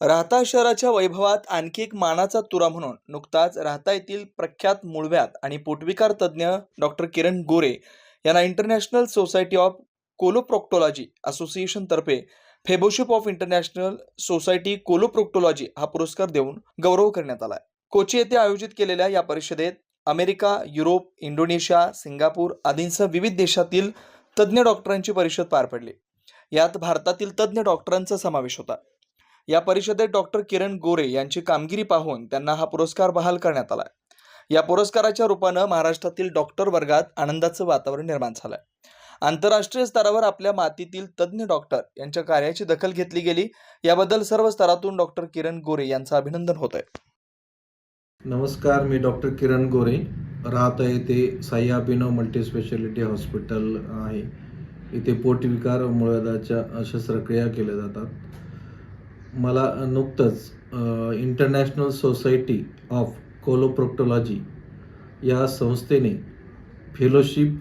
राहता शहराच्या वैभवात आणखी एक मानाचा तुरा म्हणून नुकताच राहता येथील प्रख्यात मूळव्याध आणि पोटविकार तज्ज्ञ डॉक्टर किरण गोरे यांना International Society of Coloproctology Association तर्फे ऑफ इंटरनॅशनल सोसायटी कोलोप्रोक्टोलॉजी हा पुरस्कार देऊन गौरव करण्यात आला कोची येथे आयोजित केलेल्या या परिषदेत अमेरिका युरोप इंडोनेशिया सिंगापूर आदींसह विविध देशातील तज्ज्ञ डॉक्टरांची परिषद पार पडली. यात भारतातील तज्ज्ञ डॉक्टरांचा समावेश होता. या परिषदेत डॉक्टर किरण गोरे यांची कामगिरी पाहून त्यांना हा पुरस्कार बहाल करण्यात आला या पुरस्काराच्या रूपानं महाराष्ट्रातील डॉक्टर वर्गात आनंदाचं वातावरण निर्माण झालं आंतरराष्ट्रीय स्तरावर आपल्या मातीतील तज्ज्ञ डॉक्टर यांच्या कार्याची दखल घेतली गेली. याबद्दल सर्व स्तरातून डॉक्टर किरण गोरे यांचं अभिनंदन होत आहे नमस्कार मी डॉक्टर किरण गोरे. राहत आहे ते साई अभिनव मल्टीस्पेशालिटी हॉस्पिटल आहे. इथे पोटविकार व शस्त्रक्रिया केल्या जातात. मला नुकतंच इंटरनॅशनल सोसायटी ऑफ कोलोप्रोक्टोलॉजी या संस्थेने फेलोशिप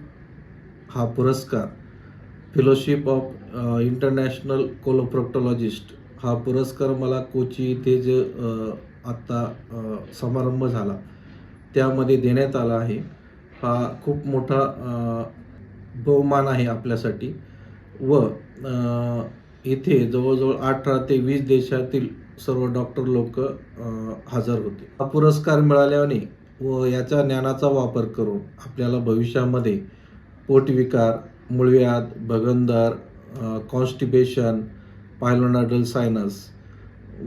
हा पुरस्कार फेलोशिप ऑफ इंटरनॅशनल कोलोप्रोक्टोलॉजिस्ट हा पुरस्कार मला कोची इथे जे आत्ता समारंभ झाला त्यामध्ये देण्यात आला आहे. हा खूप मोठा बहुमान आहे आपल्यासाठी. व इथे जवळजवळ अठरा ते वीस देशातील सर्व डॉक्टर लोक हजर होते. हा पुरस्कार मिळाल्याने व याच्या ज्ञानाचा वापर करून आपल्याला भविष्यामध्ये पोटविकार मुळव्याध भगंदर कॉन्स्टिपेशन पायलोनाडल सायनस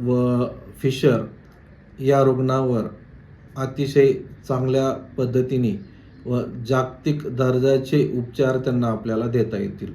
व फिशर या रुग्णावर अतिशय चांगल्या पद्धतीने व जागतिक दर्जाचे उपचार त्यांना आपल्याला देता येतील.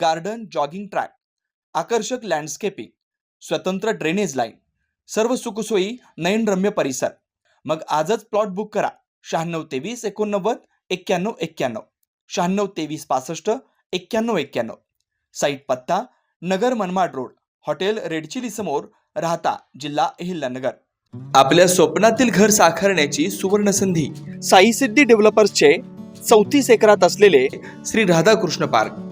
garden jogging track आकर्षक लँडस्केपिंग स्वतंत्र ड्रेनेज लाईन सर्व सुखसोयी नयनरम्य परिसर. मग आजच प्लॉट बुक करा. शहाण्णव तेवीस एकोणनव्वद एक्क्याण्णव एक्क्याण्णव. शहाण्णव तेवीस पासष्ट एक्क्याण्णव एक्क्याण्णव. साईट पत्ता नगर Manmad road hotel red chilli समोर राहता जिल्हा अहिल्यानगर. आपल्या स्वप्नातील घर साकारण्याची सुवर्ण संधी साई सिद्धी डेव्हलपर्सचे चौतीस एकरात असलेले Shri Radhakrishna park.